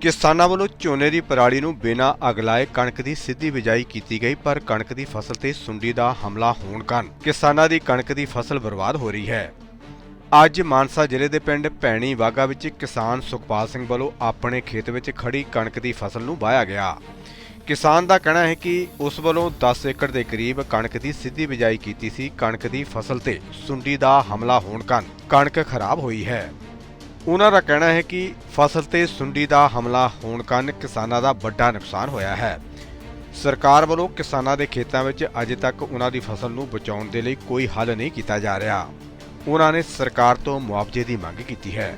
ਕਿਸਾਨਾਂ ਵੱਲੋਂ ਝੋਨੇ ਦੀ ਪਰਾਲੀ ਨੂੰ ਬਿਨਾਂ ਅੱਗ ਲਾਏ ਕਣਕ ਦੀ ਸਿੱਧੀ ਬਿਜਾਈ ਕੀਤੀ ਗਈ, ਪਰ ਕਣਕ ਦੀ ਫਸਲ ਤੇ ਸੁੰਡੀ ਦਾ ਹਮਲਾ ਹੋਣ ਕਾਰਨ ਕਿਸਾਨਾਂ ਦੀ ਕਣਕ ਦੀ ਫਸਲ ਬਰਬਾਦ ਹੋ ਰਹੀ ਹੈ। ਅੱਜ ਮਾਨਸਾ ਜ਼ਿਲ੍ਹੇ ਦੇ ਪਿੰਡ ਭੈਣੀ ਵਾਗਾ ਵਿੱਚ ਕਿਸਾਨ ਸੁਖਪਾਲ ਸਿੰਘ ਵੱਲੋਂ ਆਪਣੇ ਖੇਤ ਵਿੱਚ ਖੜੀ ਕਣਕ ਦੀ ਫਸਲ ਨੂੰ ਵਾਹਿਆ ਗਿਆ। ਕਿਸਾਨ ਦਾ ਕਹਿਣਾ ਹੈ ਕਿ ਉਸ ਵੱਲੋਂ 10 ਏਕੜ ਦੇ ਕਰੀਬ ਕਣਕ ਦੀ ਸਿੱਧੀ ਬਿਜਾਈ ਕੀਤੀ ਸੀ। ਕਣਕ ਦੀ ਫਸਲ ਤੇ ਸੁੰਡੀ ਦਾ ਹਮਲਾ ਹੋਣ ਕਾਰਨ ਕਣਕ ਖਰਾਬ ਹੋਈ ਹੈ। ਉਹਨਾਂ ਦਾ ਕਹਿਣਾ ਹੈ ਕਿ ਫਸਲ ਤੇ ਸੁੰਡੀ ਦਾ ਹਮਲਾ ਹੋਣ ਕਾਰਨ ਕਿਸਾਨਾਂ ਦਾ ਵੱਡਾ ਨੁਕਸਾਨ ਹੋਇਆ ਹੈ। ਸਰਕਾਰ ਵੱਲੋਂ ਕਿਸਾਨਾਂ ਦੇ ਖੇਤਾਂ ਵਿੱਚ ਅਜੇ ਤੱਕ ਉਹਨਾਂ ਦੀ ਫਸਲ ਨੂੰ ਬਚਾਉਣ ਦੇ ਲਈ ਕੋਈ ਹੱਲ ਨਹੀਂ ਕੀਤਾ ਜਾ ਰਿਹਾ। ਉਹਨਾਂ ਨੇ ਸਰਕਾਰ ਤੋਂ ਮੁਆਵਜ਼ੇ ਦੀ ਮੰਗ ਕੀਤੀ ਹੈ।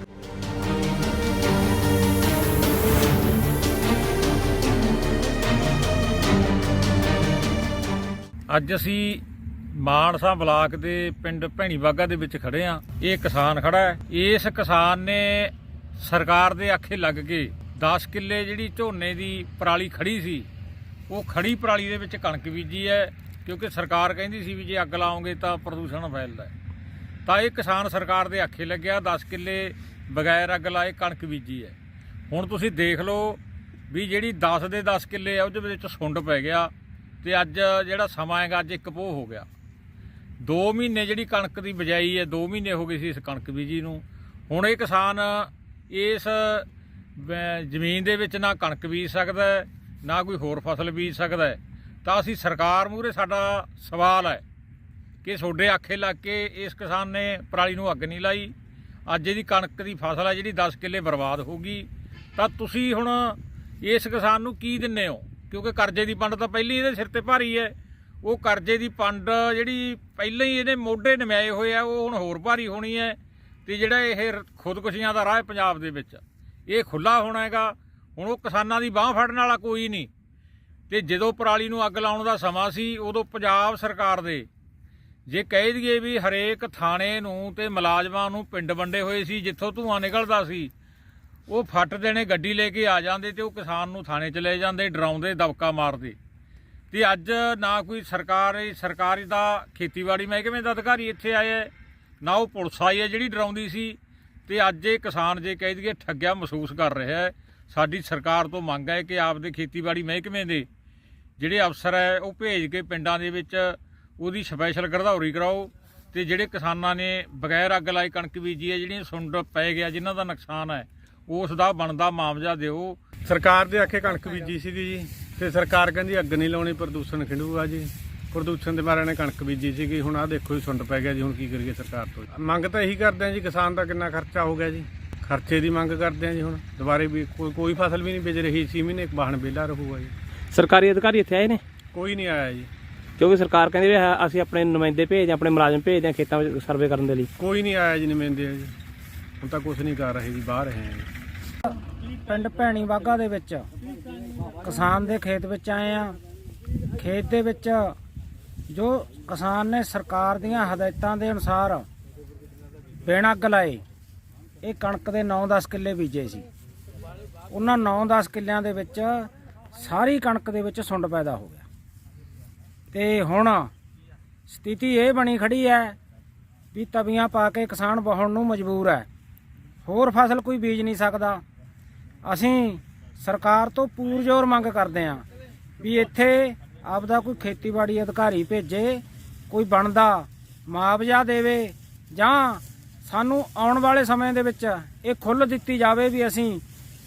ਅੱਜ ਅਸੀਂ ਮਾਨਸਾ ਬਲਾਕ ਦੇ ਪਿੰਡ ਭੈਣੀ ਬਾਗਾ ਦੇ ਵਿੱਚ ਖੜੇ ਆ ਇਹ ਕਿਸਾਨ ਖੜਾ ਹੈ। ਇਸ ਕਿਸਾਨ ਨੇ ਸਰਕਾਰ ਦੇ ਆਖੇ ਲੱਗ ਕੇ 10 ਕਿੱਲੇ ਜਿਹੜੀ ਝੋਨੇ ਦੀ ਪਰਾਲੀ ਖੜੀ ਸੀ, ਉਹ ਖੜੀ ਪਰਾਲੀ ਦੇ ਵਿੱਚ ਕਣਕ ਬੀਜੀ ਹੈ, ਕਿਉਂਕਿ ਸਰਕਾਰ ਕਹਿੰਦੀ ਸੀ ਵੀ ਜੇ ਅੱਗ ਲਾਉਂਗੇ ਤਾਂ ਪ੍ਰਦੂਸ਼ਣ ਫੈਲਦਾ ਹੈ। ਤਾਂ ਇਹ ਕਿਸਾਨ ਸਰਕਾਰ ਦੇ ਆਖੇ ਲੱਗਿਆ 10 ਕਿੱਲੇ ਬਗੈਰ ਅੱਗ ਲਾਏ ਕਣਕ ਬੀਜੀ ਹੈ। ਹੁਣ ਤੁਸੀਂ ਦੇਖ ਲਓ ਵੀ ਜਿਹੜੀ 10 ਦੇ 10 ਕਿੱਲੇ ਆ, ਉਹਦੇ ਵਿੱਚ ਸੁੰਡ ਪੈ ਗਿਆ ਤੇ ਅੱਜ ਜਿਹੜਾ ਸਮਾਂ ਹੈਗਾ, ਅੱਜ ਇੱਕ ਪੋਹ ਹੋ ਗਿਆ। 2 ਮਹੀਨੇ ਜਿਹੜੀ ਕਣਕ ਦੀ ਬਜਾਈ ਹੈ 2 ਮਹੀਨੇ ਹੋ ਗਏ ਸੀ ਇਸ ਕਣਕ ਬੀਜੀ ਨੂੰ। ਹੁਣ ਇਹ ਕਿਸਾਨ ਇਸ ਜ਼ਮੀਨ ਦੇ ਵਿੱਚ ਨਾ ਕਣਕ ਬੀਜ ਸਕਦਾ ਨਾ ਕੋਈ ਹੋਰ ਫਸਲ ਬੀਜ ਸਕਦਾ ਤਾਂ ਅਸੀਂ ਸਰਕਾਰ ਮੂਹਰੇ ਸਾਡਾ ਸਵਾਲ ਹੈ ਕਿ ਤੁਹਾਡੇ ਆਖੇ ਲੱਗ ਕੇ ਇਸ ਕਿਸਾਨ ਨੇ ਪਰਾਲੀ ਨੂੰ ਅੱਗ ਨਹੀਂ ਲਾਈ। ਅੱਜ ਇਹਦੀ ਕਣਕ ਦੀ ਫਸਲ ਹੈ ਜਿਹੜੀ 10 ਕਿੱਲੇ ਬਰਬਾਦ ਹੋ ਗਈ। ਤਾਂ ਤੁਸੀਂ ਹੁਣ ਇਸ ਕਿਸਾਨ ਨੂੰ ਕੀ ਦਿੰਨੇ ਹੋ? ਕਿਉਂਕਿ ਕਰਜ਼ੇ ਦੀ ਪੰਡ ਤਾਂ ਪਹਿਲੀ ਇਹਦੇ ਸਿਰ ਤੇ ਭਾਰੀ ਹੈ। ਉਹ ਕਰਜ਼ੇ ਦੀ ਪੰਡ ਜਿਹੜੀ ਪਹਿਲਾਂ ਹੀ ਇਹਨੇ ਮੋਢੇ ਨਮਾਏ ਹੋਏ ਆ, ਉਹ ਹੁਣ ਹੋਰ ਭਾਰੀ ਹੋਣੀ ਹੈ। ਤੇ ਜਿਹੜਾ ਇਹ ਖੁਦਕੁਸ਼ੀਆਂ ਦਾ ਰਾਹ ਪੰਜਾਬ ਦੇ ਵਿੱਚ, ਇਹ ਖੁੱਲਾ ਹੋਣਾ ਹੈਗਾ। ਹੁਣ ਉਹ ਕਿਸਾਨਾਂ ਦੀ ਬਾਹ ਫੜਨ ਵਾਲਾ ਕੋਈ ਨਹੀਂ। ਤੇ ਜਦੋਂ ਪਰਾਲੀ ਨੂੰ ਅੱਗ ਲਾਉਣ ਦਾ ਸਮਾਂ ਸੀ, ਉਦੋਂ ਪੰਜਾਬ ਸਰਕਾਰ ਦੇ ਜੇ ਕਹਿ ਦਈਏ ਵੀ ਹਰੇਕ ਥਾਣੇ ਨੂੰ ਤੇ ਮੁਲਾਜ਼ਮਾਂ ਨੂੰ ਪਿੰਡ ਵੰਡੇ ਹੋਏ ਸੀ ਜਿੱਥੋਂ ਧੂਆਂ ਨਿਕਲਦਾ ਸੀ ਉਹ ਫੱਟ ਦੇਣੇ ਗੱਡੀ ਲੈ ਕੇ ਆ ਜਾਂਦੇ ਤੇ ਉਹ ਕਿਸਾਨ ਨੂੰ ਥਾਣੇ ਚ ਲੈ ਜਾਂਦੇ ਡਰਾਉਂਦੇ ਦਬਕਾ ਮਾਰਦੇ। ਤੇ ਅੱਜ ਨਾ ਕੋਈ ਸਰਕਾਰੀ ਸਰਕਾਰੀ ਦਾ ਖੇਤੀਬਾੜੀ ਮਹਿਕਮੇ ਦਾ ਅਧਿਕਾਰੀ ਇੱਥੇ ਆਇਆ ਹੈ, ਨਾ ਉਹ ਪੁਲਿਸ ਆਈ ਹੈ ਜਿਹੜੀ ਡਰਾਉਂਦੀ ਸੀ। ਤੇ ਅੱਜ ਇਹ ਕਿਸਾਨ ਜੇ ਕਹਿ ਦਈਏ ਠੱਗਿਆ ਮਹਿਸੂਸ ਕਰ ਰਿਹਾ ਹੈ। ਸਾਡੀ ਸਰਕਾਰ ਤੋਂ ਮੰਗ ਹੈ ਕਿ ਆਪਦੇ ਖੇਤੀਬਾੜੀ ਮਹਿਕਮੇ ਦੇ ਜਿਹੜੇ ਅਫਸਰ ਹੈ ਉਹ ਭੇਜ ਕੇ ਪਿੰਡਾਂ ਦੇ ਵਿੱਚ ਉਹਦੀ ਸਪੈਸ਼ਲ ਗਰਧੌਰੀ ਕਰਾਓ ਤੇ ਜਿਹੜੇ ਕਿਸਾਨਾਂ ਨੇ ਬਗੈਰ ਅੱਗ ਲਾਈ ਕਣਕ ਬੀਜੀ ਹੈ ਜਿਹੜੀਆਂ ਸੁੰਡ ਪੈ ਗਿਆ ਜਿਨ੍ਹਾਂ ਦਾ ਨੁਕਸਾਨ ਹੈ ਉਸ ਦਾ ਬਣਦਾ ਮੁਆਵਜ਼ਾ ਦਿਓ। ਸਰਕਾਰ ਦੇ ਆਖੇ ਕਣਕ ਬੀਜੀ ਸੀਗੀ ਜੀ ਤੇ ਸਰਕਾਰ ਕਹਿੰਦੀ ਅੱਗ ਨਹੀਂ ਲਾਉਣੀ ਪ੍ਰਦੂਸ਼ਣ ਖਿੰਡੂਗਾ ਜੀ। ਪ੍ਰਦੂਸ਼ਣ ਦੇ ਮਾਰੇ ਨੇ ਕਣਕ ਬੀਜੀ ਸੀਗੀ ਹੁਣ ਆਹ ਦੇਖੋ ਜੀ ਸੁੰਡ ਪੈ ਗਿਆ ਜੀ ਹੁਣ ਕੀ ਕਰੀਏ ਸਰਕਾਰ ਤੋਂ ਮੰਗ ਤਾਂ ਇਹੀ ਕਰਦੇ ਆ ਜੀ ਕਿਸਾਨ ਦਾ ਕਿੰਨਾ ਖਰਚਾ ਹੋ ਗਿਆ ਜੀ। ਖਰਚੇ ਦੀ ਮੰਗ ਕਰਦੇ ਆ ਜੀ ਹੁਣ ਦੁਬਾਰੇ ਵੀ ਕੋਈ ਕੋਈ ਫਸਲ ਵੀ ਨਹੀਂ ਬੀਜ ਰਹੀ ਸੀ ਮਹੀਨੇ ਇੱਕ ਵਾਹਣ ਵਿਹਲਾ ਰਹੂਗਾ ਜੀ। ਸਰਕਾਰੀ ਅਧਿਕਾਰੀ ਇੱਥੇ ਆਏ ਨੇ? ਕੋਈ ਨਹੀਂ ਆਇਆ ਜੀ। ਕਿਉਂਕਿ ਸਰਕਾਰ ਕਹਿੰਦੀ ਵੀ ਹਾਂ, ਅਸੀਂ ਆਪਣੇ ਨੁਮਾਇੰਦੇ ਭੇਜਦੇ ਹਾਂ ਆਪਣੇ ਮੁਲਾਜ਼ਮ ਭੇਜਦੇ ਹਾਂ ਖੇਤਾਂ ਵਿੱਚ ਸਰਵੇ ਕਰਨ ਦੇ ਲਈ। ਕੋਈ ਨਹੀਂ ਆਇਆ ਜੀ ਨਿਮੇਂਦੇ ਜੀ। ਹੁਣ ਤਾਂ ਕੁਝ ਨਹੀਂ ਕਰ ਰਹੇ ਜੀ ਬਾਹਰ ਰਹੇ ਆ ਪਿੰਡ ਭੈਣੀ ਬਾਗਾ ਦੇ ਵਿੱਚ ਕਿਸਾਨ ਦੇ ਖੇਤ ਵਿੱਚ ਆਏ ਆ ਖੇਤ ਦੇ ਵਿੱਚ ਜੋ ਕਿਸਾਨ ਨੇ ਸਰਕਾਰ ਦੀਆਂ ਹਦਾਇਤਾਂ ਦੇ ਅਨੁਸਾਰ ਬਿਨਾਂ ਅੱਗ ਲਾਏ ਇਹ ਕਣਕ ਦੇ 9-10 ਕਿੱਲੇ ਬੀਜੇ ਸੀ। ਉਹਨਾਂ 9-10 ਕਿੱਲਿਆਂ ਦੇ ਵਿੱਚ ਸਾਰੀ ਕਣਕ ਦੇ ਵਿੱਚ ਸੁੰਡ ਪੈਦਾ ਹੋ ਗਿਆ ਤੇ ਹੁਣ ਸਥਿਤੀ ਇਹ ਬਣੀ ਖੜੀ ਹੈ ਵੀ ਤਵੀਆਂ ਪਾ ਕੇ ਕਿਸਾਨ ਬਹੁਣ ਨੂੰ ਮਜਬੂਰ ਹੈ। ਹੋਰ ਫਸਲ ਕੋਈ ਬੀਜ ਨਹੀਂ ਸਕਦਾ। ਅਸੀਂ ਸਰਕਾਰ ਤੋਂ ਪੂਰਜ਼ੋਰ ਮੰਗ ਕਰਦੇ ਹਾਂ ਵੀ ਇੱਥੇ ਆਪਦਾ ਕੋਈ ਖੇਤੀਬਾੜੀ ਅਧਿਕਾਰੀ ਭੇਜੇ, ਕੋਈ ਬਣਦਾ ਮੁਆਵਜ਼ਾ ਦੇਵੇ ਜਾਂ ਸਾਨੂੰ ਆਉਣ ਵਾਲੇ ਸਮੇਂ ਦੇ ਵਿੱਚ ਇਹ ਖੁੱਲ੍ਹ ਦਿੱਤੀ ਜਾਵੇ ਵੀ ਅਸੀਂ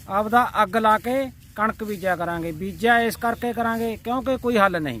ਆਪਦਾ ਅੱਗ ਲਾ ਕੇ ਕਣਕ ਬੀਜਿਆ ਕਰਾਂਗੇ। ਬੀਜਿਆ ਇਸ ਕਰਕੇ ਕਰਾਂਗੇ ਕਿਉਂਕਿ ਕੋਈ ਹੱਲ ਨਹੀਂ।